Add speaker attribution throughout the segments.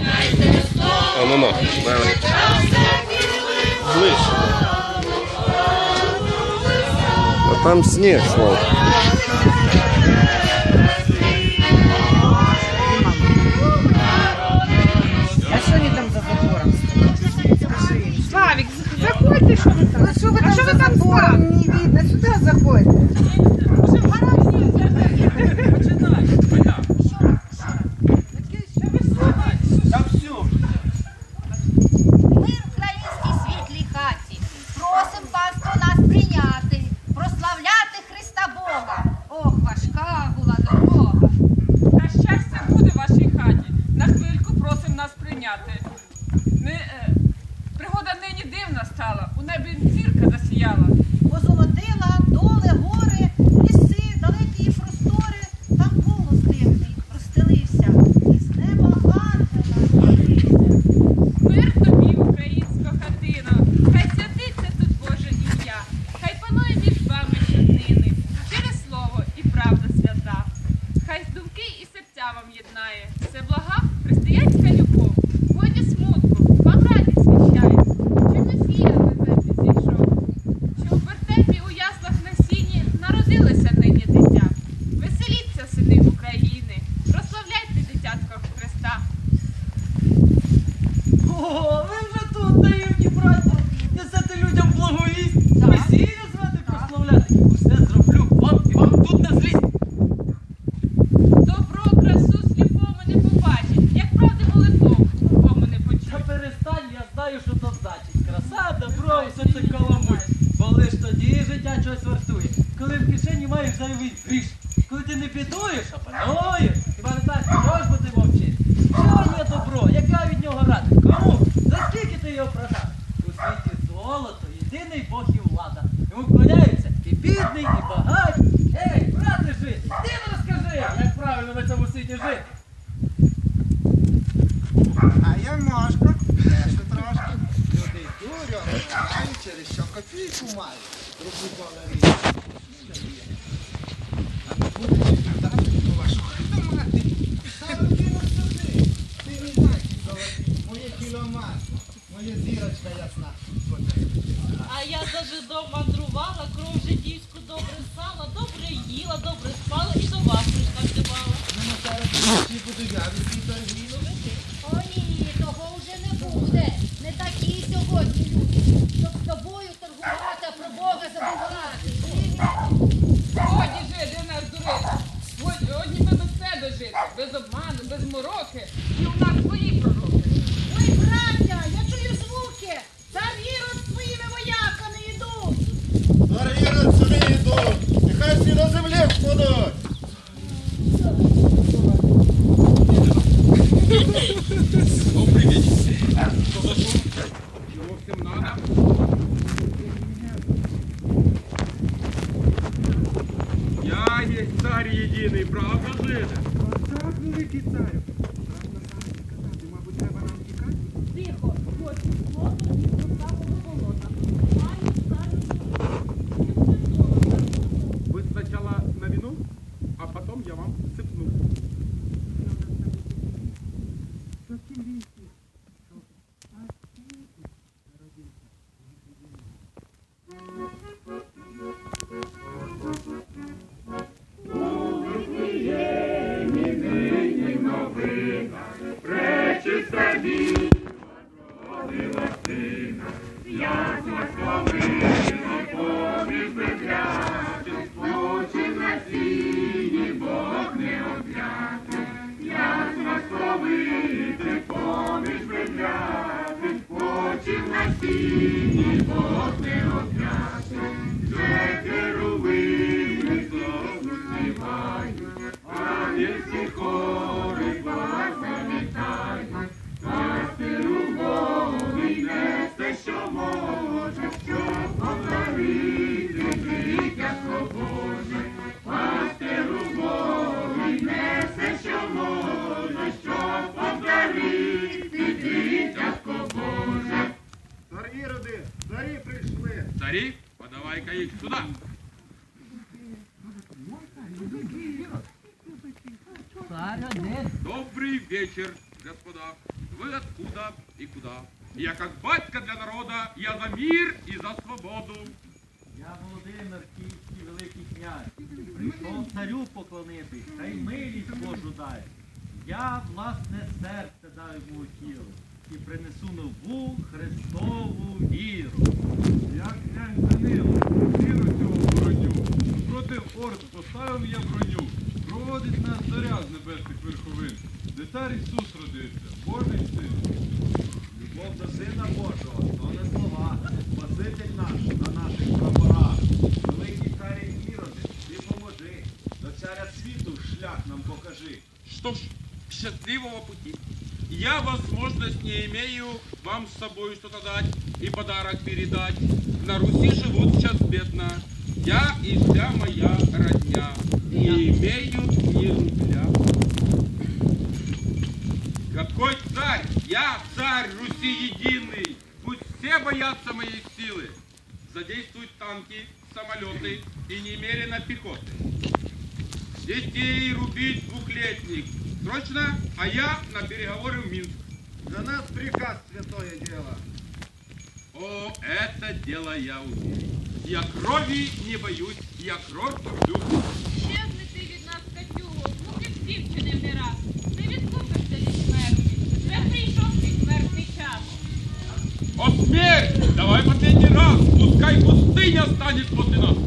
Speaker 1: А ну-ну, давай. Слышь. А там снег шел.
Speaker 2: А что они там за забором? Славик, заходите, что вы там? А
Speaker 3: что вы а там,
Speaker 4: за забором? Не
Speaker 5: видно, сюда заходит. Це блага християн. лиш тоді життя чогось вартує. Коли в кишені маєш зайвий гріш. Коли ти не бідуєш, а пануєш. Хіба не так можеш бути мовчиш? Що є добро? Яка від нього рада? Кому? За скільки ти його продав? У світі золото, єдиний Бог і влада. Йому вклоняються і бідний,
Speaker 6: немає. Моя зірочка ясна.
Speaker 7: А я даже дома будуть. Добрий
Speaker 6: вечір. Чого всім надо? Я
Speaker 1: є цар єдиний, правда жити?
Speaker 6: А так, великий царю.
Speaker 1: Потім я вам
Speaker 6: сипну. Пречиста
Speaker 1: віра. I see you.
Speaker 5: Идите туда.
Speaker 1: Добрый вечер, господа. Ви откуда і куда? Я как батька для народа, я за мир і за свободу.
Speaker 5: Я Володимир, Київський Великий князь. Прийшов царю поклонитись, та й милість Божу дай. Я власне серце даю йому тіло і принесу нову Христову віру.
Speaker 1: Я князь Данило, віру цього броню. Проти орд поставив я броню. Проводить нас царя з небесних верховин. Де цар Ісус родився, Божий син.
Speaker 6: Любов до Сина Божого, то не слова. Спаситель наш на наших прапорах. Великий царі Іроди, ти поможи. До царя світу шлях нам покажи.
Speaker 1: Что ж, счастливого пути. Я возможность не имею вам с собой что-то дать и подарок передать. На Руси живут сейчас бедно. Я и вся моя родня. Не имею ни рубля. Какой царь? Я царь Руси единый. Пусть все боятся моей силы. Задействуют танки, самолеты и немерено пехоты. Детей рубить двухлетних. Срочно, а я на переговоры в Минск.
Speaker 6: За нас приказ святое дело.
Speaker 1: О, это дело я умею. Я крови не боюсь, я кровь люблю.
Speaker 4: Щезни ти від нас, Катюго, муки всі вчинив не раз. Не відкупишся від смерті. Вже прийшов твій смертний час.
Speaker 1: О, смерть! Давай последний раз, пускай пустыня станет после нас.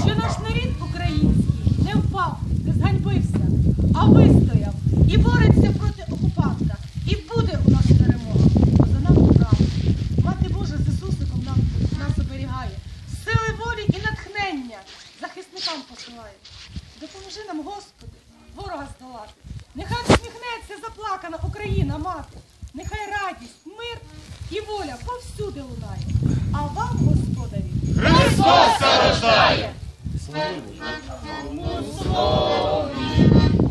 Speaker 2: Що наш нарід український не впав, не зганьбився, а вистояв і бореться проти окупанта. І буде у нас перемога. Бо за нами право. Мати Божа з Ісусиком нам, нас оберігає. Сили волі і натхнення захисникам посилає. Допоможи нам, Господи, ворога здолати. Нехай усміхнеться заплакана Україна, мати. Нехай радість, мир і воля повсюди лунає. А вам, Господарі,
Speaker 6: Христос 他
Speaker 2: 他他，不说。